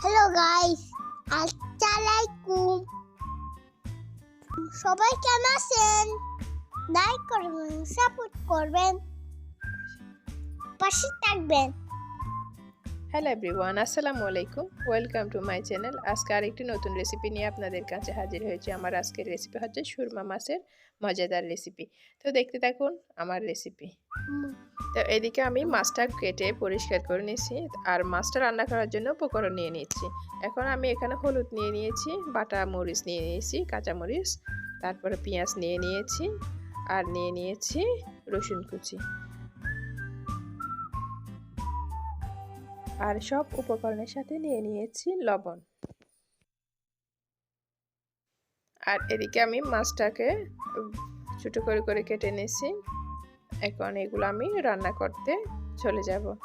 Hello guys আসসালামাইকুম সবাই কেমন আছেন? লাইক করবেন সাপোর্ট করবেন পাশে থাকবেন। হ্যালো এভরিওয়ান আসসালামু আলাইকুম ওয়েলকাম টু মাই চ্যানেল আজকে আরেকটি নতুন রেসিপি নিয়ে আপনাদের কাছে হাজির হয়েছে। আমার আজকের রেসিপি হচ্ছে সুরমা মাছের মজাদার রেসিপি তো দেখতে থাকুন আমার রেসিপি তো এদিকে আমি মাছটা কেটে পরিষ্কার করে নিয়েছি আর মাছটা রান্না করার জন্য উপকরণ নিয়ে নিচ্ছি এখন আমি এখানে হলুদ নিয়ে নিয়েছি, বাটা মরিচ নিয়ে নিয়েছি, কাঁচা মরিচ, তারপরে পেঁয়াজ নিয়ে নিয়েছি, আর নিয়ে নিয়েছি রসুন কুচি। আর সব উপকরণের সাথে নিয়ে নিয়েছি লবণ। আর এদিকে আমি মাছটাকে ছোটো করে করে কেটে নিয়েছি। এখন এগুলো আমি রান্না করতে চলে যাব।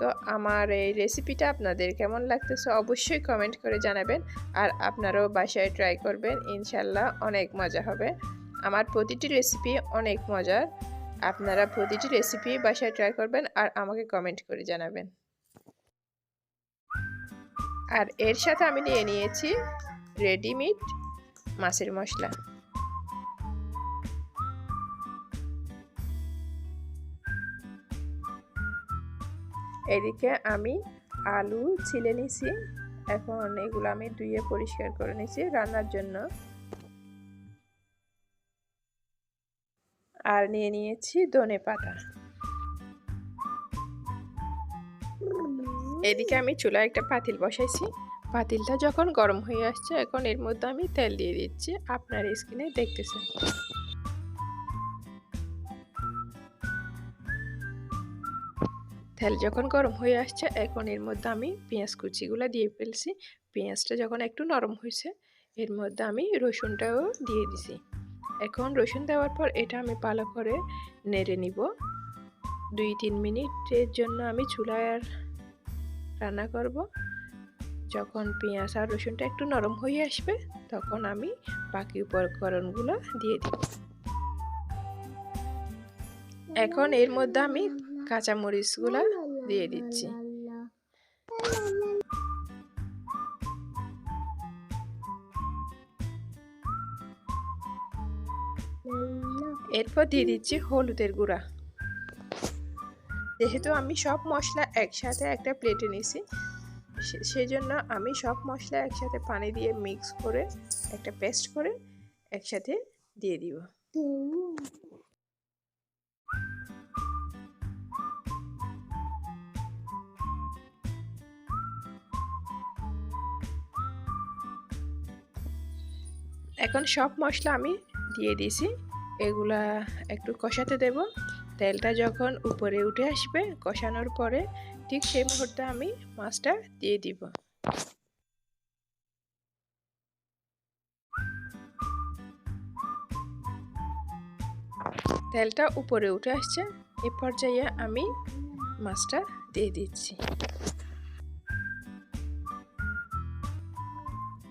তো আমার এই রেসিপিটা আপনাদের কেমন লাগতেছে অবশ্যই কমেন্ট করে জানাবেন। আর আপনারাও বাসায় ট্রাই করবেন, ইনশাল্লাহ অনেক মজা হবে। আমার প্রতিটি রেসিপি অনেক মজার। আপনারা প্রতিটি রেসিপি বাসায় ট্রাই করবেন আর আমাকে কমেন্ট করে জানাবেন। আর এর সাথে আমি নিয়ে নিয়েছি রেডিমেড মাছের মশলা। এদিকে আমি আলু ছিলে নিছি, এখন এগুলো আমি ধুয়ে পরিষ্কার করে নিছি রান্নার জন্য। আর নিয়ে নিয়েছি ধনে পাতা। এদিকে আমি চুলায় একটা পাতিল বসাইছি। পাতিলটা যখন গরম হয়ে আসছে, এখন এর মধ্যে আমি তেল দিয়ে দিচ্ছি। আপনার স্কিনে দেখতেছেন। তেল যখন গরম হয়ে আসছে, এখন এর মধ্যে আমি পেঁয়াজ কুচিগুলো দিয়ে ফেলছি। পেঁয়াজটা যখন একটু নরম হয়েছে, এর মধ্যে আমি রসুনটাও দিয়ে দিছি। এখন রসুন দেওয়ার পর এটা আমি ভালো করে নেড়ে নিব। দুই তিন মিনিটের জন্য আমি চুলায় আর রান্না করব। যখন পেঁয়াজ আর রসুনটা একটু নরম হয়ে আসবে, তখন আমি বাকি উপকরণগুলো দিয়ে দিব। এখন এর মধ্যে আমি কাঁচামরিচগুলো দিয়ে দিচ্ছি। এরপর দিয়ে দিচ্ছি হলুদের গুঁড়া। যেহেতু আমি সব মশলা একসাথে একটা প্লেটে নিছি সেই জন্য আমি সব মশলা একসাথে পানি দিয়ে মিক্স করে একটা পেস্ট করে একসাথে দিয়ে দিব। এখন সব মশলা আমি দিয়ে দিয়েছি এগুলা একটু কষাতে দেব। তেলটা যখন উপরে উঠে আসবে কষানোর পরে ঠিক সেই মুহূর্তে আমি মাছটা দিয়ে দিব। তেলটা উপরে উঠে আসছে, এ পর্যায়ে আমি মাছটা দিয়ে দিচ্ছি।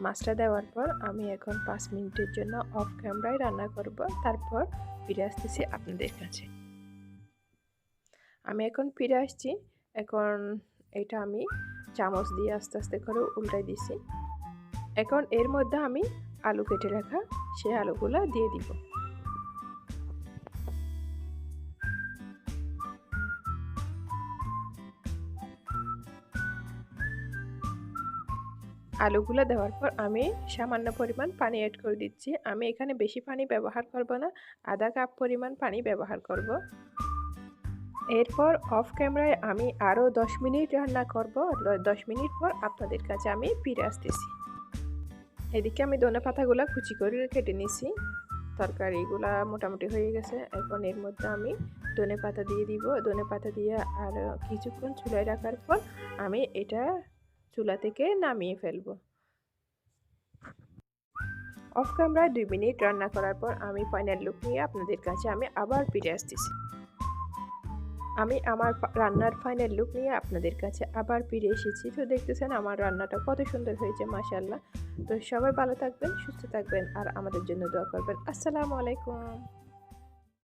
মাছটা দেওয়ার পর আমি এখন পাঁচ মিনিটের জন্য অফ ক্যামেরায় রান্না করব, তারপর ফিরে আসতেছি আপনাদের কাছে। আমি এখন ফিরে আসছি। এখন এটা আমি চামচ দিয়ে আস্তে আস্তে করে উল্টাই দিছি। এখন এর মধ্যে আমি আলু কেটে রাখা সেই আলুগুলো দিয়ে দিব। আলুগুলো দেওয়ার পর আমি সামান্য পরিমাণ পানি অ্যাড করে দিচ্ছি। আমি এখানে বেশি পানি ব্যবহার করব না। আধা কাপ পরিমাণ পানি ব্যবহার করব। এরপর অফ ক্যামেরায় আমি আরও দশ মিনিট রান্না করব। দশ মিনিট পর আপনাদের কাছে আমি ফিরে আসতেছি। এদিকে আমি ধনে পাতাগুলো কুচি করে কেটে নিছি। তরকারিগুলা মোটামুটি হয়ে গেছে। এখন এর মধ্যে আমি ধনে পাতা দিয়ে দিব। ধনে পাতা দিয়ে আর কিছুক্ষণ চুলায় রাখার পর আমি এটা চুলা থেকে নামিয়ে ফেলব। অফ ক্যামেরায় দুই মিনিট রান্না করার পর আমি ফাইনাল লুক নিয়ে আপনাদের কাছে আমি আবার ফিরে আসতেছি। আমি আমার রান্নার ফাইনাল লুক নিয়ে আপনাদের কাছে আবার ফিরে এসেছি। তো দেখতেছেন আমার রান্নাটা কত সুন্দর হয়েছে মাসাল্লাহ তো সবাই ভালো থাকবেন, সুস্থ থাকবেন, আর আমাদের জন্য দোয়া করবেন। আসসালামু আলাইকুম।